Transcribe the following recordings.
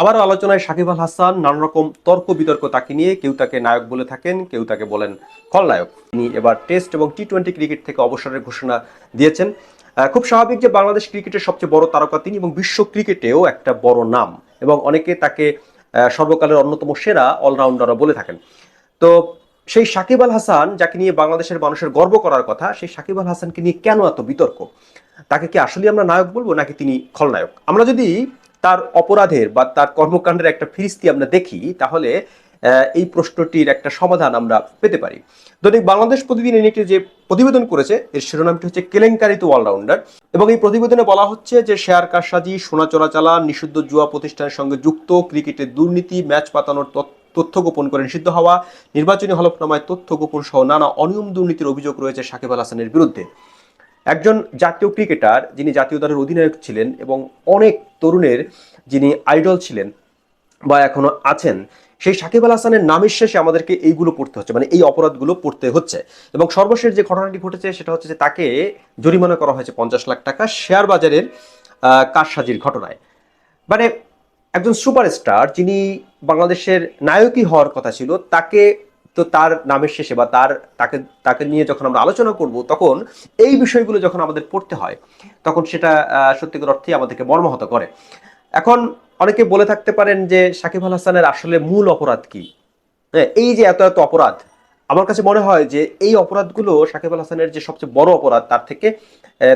আবারও আলোচনায় সাকিব আল হাসান নানা রকম তর্ক বিতর্ক তাকে নিয়ে কেউ তাকে নায়ক বলে থাকেন, কেউ তাকে বলেন খলনায়ক। তিনি এবার টেস্ট এবং টি টোয়েন্টি ক্রিকেট থেকে অবসরের ঘোষণা দিয়েছেন। খুব স্বাভাবিক যে বাংলাদেশ ক্রিকেটের সবচেয়ে বড় তারকা তিনি এবং বিশ্ব ক্রিকেটেও একটা বড় নাম এবং অনেকে তাকে সর্বকালের অন্যতম সেরা অলরাউন্ডারও বলে থাকেন। তো সেই সাকিব আল হাসান যাকে নিয়ে বাংলাদেশের মানুষের গর্ব করার কথা, সেই সাকিব আল হাসানকে নিয়ে কেন এত বিতর্ক? তাকে কি আসলে আমরা নায়ক বলব নাকি তিনি খলনায়ক? আমরা যদি তার অপরাধের বা তার কর্মকাণ্ডের একটা ফিরিস্তি আমরা দেখি, তাহলে এই প্রশ্নটির একটা সমাধান আমরা পেতে পারি। দৈনিক বাংলাদেশ প্রতিদিন এনএটি যে প্রতিবেদন করেছে, এর শিরোনামটি হচ্ছে কেলেঙ্কারিত অলরাউন্ডার। এবং এই প্রতিবেদনে বলা হচ্ছে যে, শেয়ার কারসাজি, সোনা চোরাচালান, নিষিদ্ধ জুয়া প্রতিষ্ঠানের সঙ্গে যুক্ত, ক্রিকেটের দুর্নীতি, ম্যাচ পাতানোর তথ্য গোপন করে নিষিদ্ধ হওয়া, নির্বাচনী হলফনামায় তথ্য গোপন সহ নানা অনিয়ম দুর্নীতির অভিযোগ রয়েছে সাকিব আল হাসানের বিরুদ্ধে। একজন জাতীয় ক্রিকেটার যিনি জাতীয় দলের অধিনায়ক ছিলেন এবং অনেক তরুণের যিনি আইডল ছিলেন বা এখনও আছেন, সেই সাকিব আল হাসানের নামের শেষে আমাদেরকে এইগুলো পড়তে হচ্ছে মানে এই অপরাধগুলো পড়তে হচ্ছে। এবং সর্বশেষ যে ঘটনাটি ঘটেছে সেটা হচ্ছে যে তাকে জরিমানা করা হয়েছে পঞ্চাশ লাখ টাকা শেয়ার বাজারের কারসাজির ঘটনায়। মানে একজন সুপারস্টার যিনি বাংলাদেশের নায়কই হওয়ার কথা ছিল, তাকে তো তার নামের শেষে বা তার তাকে তাকে নিয়ে যখন আমরা আলোচনা করব তখন এই বিষয়গুলো যখন আমাদের পড়তে হয় তখন সেটা সত্যিকার অর্থেই আমাদেরকে মর্মাহত করে। এখন অনেকে বলে থাকতে পারেন যে সাকিব আল হাসানের আসলে মূল অপরাধ কি? হ্যাঁ, এই যে এত এত অপরাধ আমার কাছে মনে হয় যে এই অপরাধগুলো সাকিব আল হাসানের যে সবচেয়ে বড় অপরাধ তার থেকে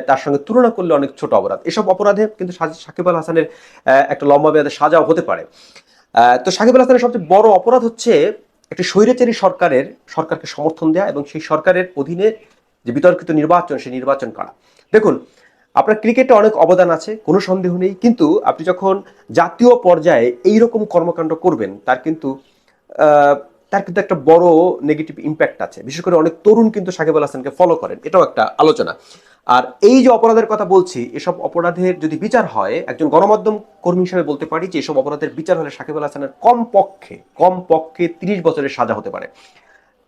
তার সঙ্গে তুলনা করলে অনেক ছোট অপরাধ। এসব অপরাধে কিন্তু সাকিব আল হাসানের একটা লম্বা মেয়াদে সাজাও হতে পারে। তো সাকিব আল হাসানের সবচেয়ে বড় অপরাধ হচ্ছে একটি স্বৈরাচারী সরকারের, সরকারকে সমর্থন দেওয়া এবং সেই সরকারের অধীনে যে বিতর্কিত নির্বাচন, সেই নির্বাচন করা। দেখুন, আপনার ক্রিকেটে অনেক অবদান আছে, কোনো সন্দেহ নেই, কিন্তু আপনি যখন জাতীয় পর্যায়ে এই রকম কর্মকাণ্ড করবেন, তার কিন্তু তার কিন্তু একটা বড় নেগেটিভ ইম্প্যাক্ট আছে। বিশেষ করে অনেক তরুণ কিন্তু সাকিব আল হাসানকে ফলো করেন। এটাও একটা আলোচনা। আর এই যে অপরাধের কথা বলছি, এসব অপরাধের যদি বিচার হয়, একজন গণমাধ্যম কর্মী হিসেবে বলতে পারি যে এসব অপরাধের বিচার হলে সাকিব আল হাসানের কম পক্ষে কম পক্ষে তিরিশ বছরের সাজা হতে পারে।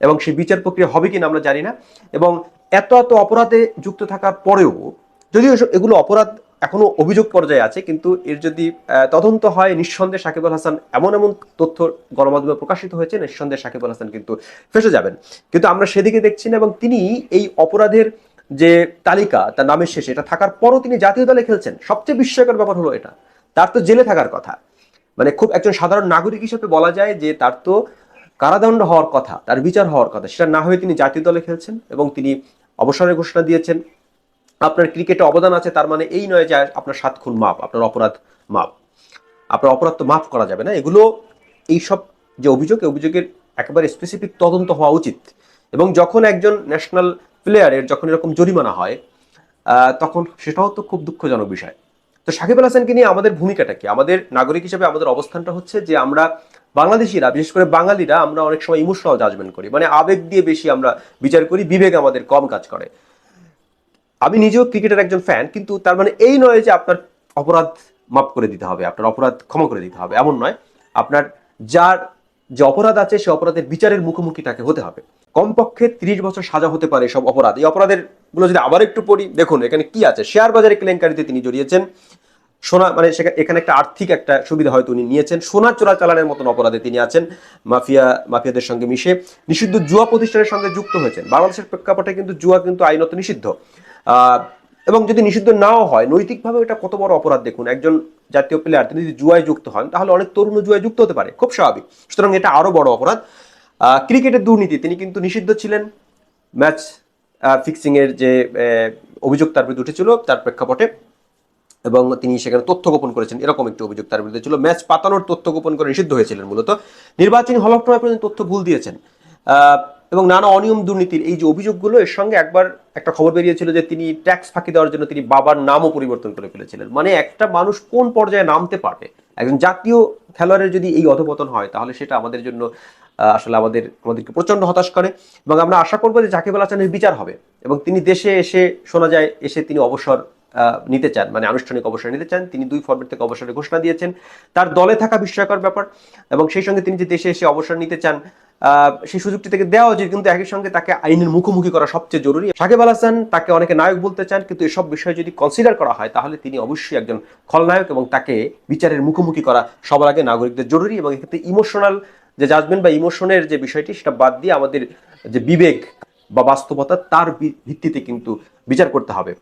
এবং সেই বিচার প্রক্রিয়া হবে কিনা আমরা জানি না। এবং এত এত অপরাধে যুক্ত থাকার পরেও, যদিও এগুলো অপরাধ এখনও অভিযোগ পর্যায়ে আছে, কিন্তু এর যদি তদন্ত হয়, নিঃসন্দেহে সাকিব আল হাসান এমন এমন তথ্য গণমাধ্যমে প্রকাশিত হয়েছে, নিঃসন্দেহে সাকিব আল হাসান কিন্তু ফেসে যাবেন। কিন্তু আমরা সেদিকে দেখছি না এবং তিনি এই অপরাধের যে তালিকা, তার নামের শেষে, এটা থাকার পরও তিনি জাতীয় দলে খেলছেন। সবচেয়ে বিস্ময়কর ব্যাপার হলো এটা। তার তো জেলে থাকার কথা। মানে খুব একজন সাধারণ নাগরিক হিসেবে বলা যায় যে তার তো কারাদণ্ড হওয়ার কথা, তার বিচার হওয়ার কথা, সেটা না হয়ে তিনি জাতীয় দলে খেলছেন এবং তিনি অবসরের ঘোষণা দিয়েছেন। আপনার ক্রিকেটে অবদান আছে, তার মানে এই নয় যে আপনার সাত খুন মাপ, আপনার অপরাধ মাপ। আপনার অপরাধ তো মাফ করা যাবে না। এগুলো এইসব যে অভিযোগ অভিযোগের একেবারে স্পেসিফিক তদন্ত হওয়া উচিত। এবং যখন একজন ন্যাশনাল প্লেয়ারের যখন এরকম জরিমানা হয় তখন সেটাও তো খুব দুঃখজনক বিষয়। তো সাকিব আল হাসানকে নিয়ে আমাদের ভূমিকাটা কি? আমাদের নাগরিক হিসেবে আমাদের অবস্থানটা হচ্ছে যে আমরা বাংলাদেশিরা, বিশেষ করে বাঙালিরা, আমরা অনেক সময় ইমোশনাল জাজমেন্ট করি। মানে আবেগ দিয়ে বেশি আমরা বিচার করি, বিবেক আমাদের কম কাজ করে। আমি নিজেও ক্রিকেটের একজন ফ্যান কিন্তু তার মানে এই নয় যে আপনার অপরাধ মাফ করে দিতে হবে, আপনার অপরাধ ক্ষমা করে দিতে হবে, এমন নয়। আপনার যার যে অপরাধ আছে, সে অপরাধের বিচারের মুখোমুখি তাকে হতে হবে। কমপক্ষে ত্রিশ বছর সাজা হতে পারে সব অপরাধ। এই অপরাধেরগুলো যদি আবার একটু পড়ি, দেখুন, এখানে কি আছে? শেয়ার বাজারে কেলেঙ্কারিতে তিনি জড়িয়েছেন। সোনা মানে সেখানে এখানে একটা আর্থিক একটা সুবিধা হয়তো উনি নিয়েছেন। সোনা চোরাচালানের মতন অপরাধে তিনি আছেন। মাফিয়া, মাফিয়াদের সঙ্গে মিশে নিষিদ্ধ জুয়া প্রতিষ্ঠানের সঙ্গে যুক্ত হয়েছেন। বাংলাদেশের প্রেক্ষাপটে কিন্তু জুয়া কিন্তু আইনত নিষিদ্ধ। এবং যদি নিষিদ্ধ নাও হয়, নৈতিকভাবে এটা কত বড় অপরাধ দেখুন। একজন জাতীয় প্লেয়ার তিনি যদি জুয়ায় যুক্ত হন, তাহলে অনেক তরুণ জুয়ায় যুক্ত হতে পারে। খুব স্বাভাবিক। সুতরাং এটা আরও বড় অপরাধ। ক্রিকেটের দুর্নীতি, তিনি কিন্তু নিষিদ্ধ ছিলেন। ম্যাচ ফিক্সিং এর যে অভিযোগ তার বিরুদ্ধে উঠেছিল, তার প্রেক্ষাপটে। এবং তিনি সেখানে তথ্য গোপন করেছেন। এরকম একটি অভিযোগ তার বিরুদ্ধে ছিল। ম্যাচ পাতানোর তথ্য গোপন করে নিষিদ্ধ হয়েছিলেন মূলত। নির্বাচনী হলফনামায় পর্যন্ত তথ্য ভুল দিয়েছেন। এবং নানা অনিয়ম দুর্নীতির এই যে অভিযোগগুলো, এর সঙ্গে একবার একটা খবর বেরিয়েছিল যে তিনি ট্যাক্স ফাঁকি দেওয়ার জন্য তিনি বাবার নামও পরিবর্তন করে ফেলেছিলেন। মানে একটা মানুষ কোন পর্যায়ে নামতে পারবে? একজন জাতীয় খেলোয়াড়ের যদি এই অধপতন হয়, তাহলে সেটা আমাদের জন্য আসলে আমাদের, আমাদেরকে প্রচণ্ড হতাশ করে। এবং আমরা আশা করব যে জাকিব আল হাসানের বিচার হবে। এবং তিনি দেশে এসে, শোনা যায়, এসে তিনি অবসর নিতে চান মানে আনুষ্ঠানিক অবসর নিতে চান। তিনি দুই ফর্মেট থেকে অবসরের ঘোষণা দিয়েছেন। তার দলে থাকা বিস্ময়কর ব্যাপার। এবং সেই সঙ্গে তিনি যে দেশে এসে অবসর নিতে চান সেই সুযোগটি থেকে দেওয়া উচিত, কিন্তু একই সঙ্গে তাকে আইনের মুখোমুখি করা সবচেয়ে জরুরি। সাকিব আল হাসান তাকে অনেকে নায়ক বলতে চান, কিন্তু এসব বিষয় যদি কনসিডার করা হয়, তাহলে তিনি অবশ্যই একজন খলনায়ক এবং তাকে বিচারের মুখোমুখি করা সবার আগে নাগরিকদের জরুরি এবং এক্ষেত্রে ইমোশনাল যে জাজমেন্ট বা ইমোশনের যে বিষয়টি, সেটা বাদ দিয়ে আমাদের যে বিবেক বা বাস্তবতা, তার ভিত্তিতে কিন্তু বিচার করতে হবে।